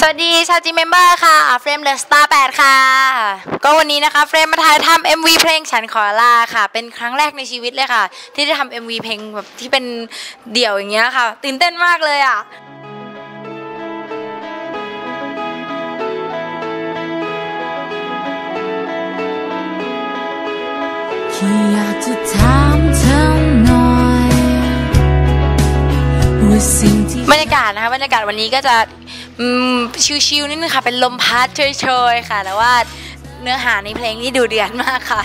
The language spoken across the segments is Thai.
สวัสดีชาวจีเมมเบอร์ค่ะเฟรมเดอะสตาร์8ค่ะ ก็วันนี้นะคะเฟรมมาถ่ายทำ MV เพลงฉันขอลาค่ะ เป็นครั้งแรกในชีวิตเลยค่ะ ที่ได้ทำ MV เพลงแบบที่เป็นเดี่ยวอย่างเงี้ยค่ะ ตื่นเต้นมากเลยอะแค่อยากจะถามเธอหน่อยว่าสิ่งที่บรรยากาศนะคะบรรยากาศวันนี้ก็จะ อืมชิวๆนิดนึงค่ะ เป็นลมพัดเฉยๆค่ะ แต่ว่าเนื้อหาในเพลงนี้ดูเดือดมากค่ะ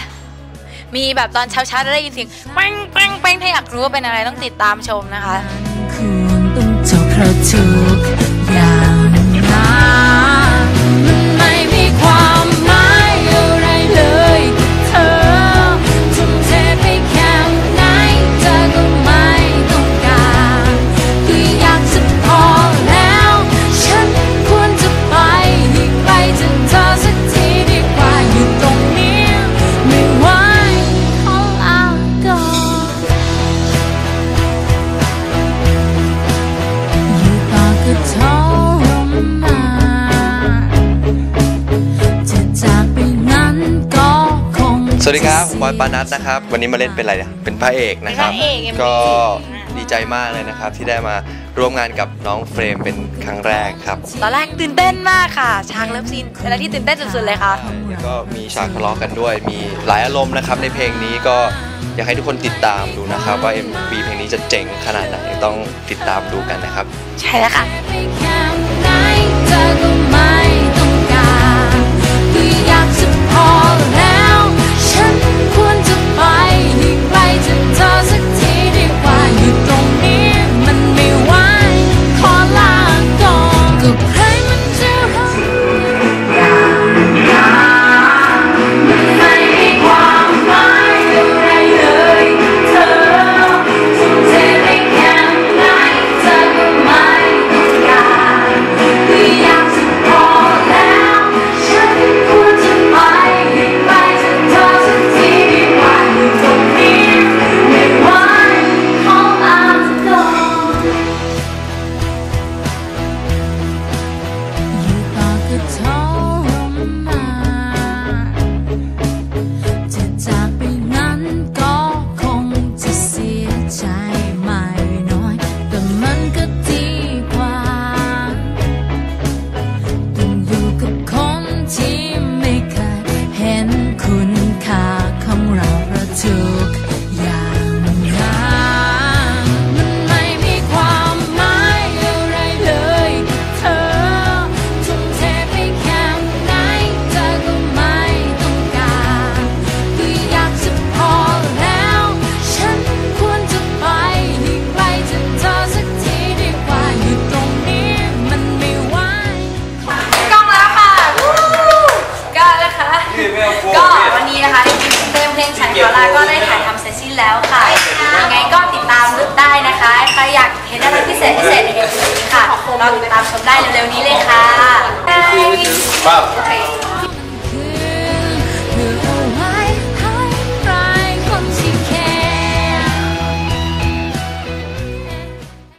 มีแบบตอนเช้าๆได้ยินเสียงแป้งแป้งแป้งถ้าอยากรู้ว่าเป็นอะไรต้องติดตามชมนะคะ ควรต้องจบเพราะทุกอย่าง วัสดีครับผมบอยปานัทนะครับ วันนี้มาเล่นเป็นอะไรเนี่ยเป็นพระเอกนะครับ เป็นพระเอก MV ก็ดีใจมากเลยนะครับ ที่ได้มาร่วมงานกับน้องเฟรมเป็นครั้งแรกครับตอนแรกตื่นเต้นมากค่ะฉากเลิฟซีนเป็นอะไรที่ตื่นเต้นสุดๆเลยค่ะ แล้วก็มีฉากทะเลาะกันด้วย มีหลายอารมณ์นะครับ ในเพลงนี้ก็อยากให้ทุกคนติดตามดูนะครับ ว่า MV เพลงนี้จะเจ๋งขนาดไหนต้องติดตามดูกันนะครับ ใช่แล้วค่ะไร็จสิ้นแล้วค่ะยังไงก็ติดตามได้นะคะใครอยากเห็นอะไรพิเศษพิเศษในเอ็มวีค่ะเราติดตามชมได้เร็วๆนี้เลยค่ะ Bye.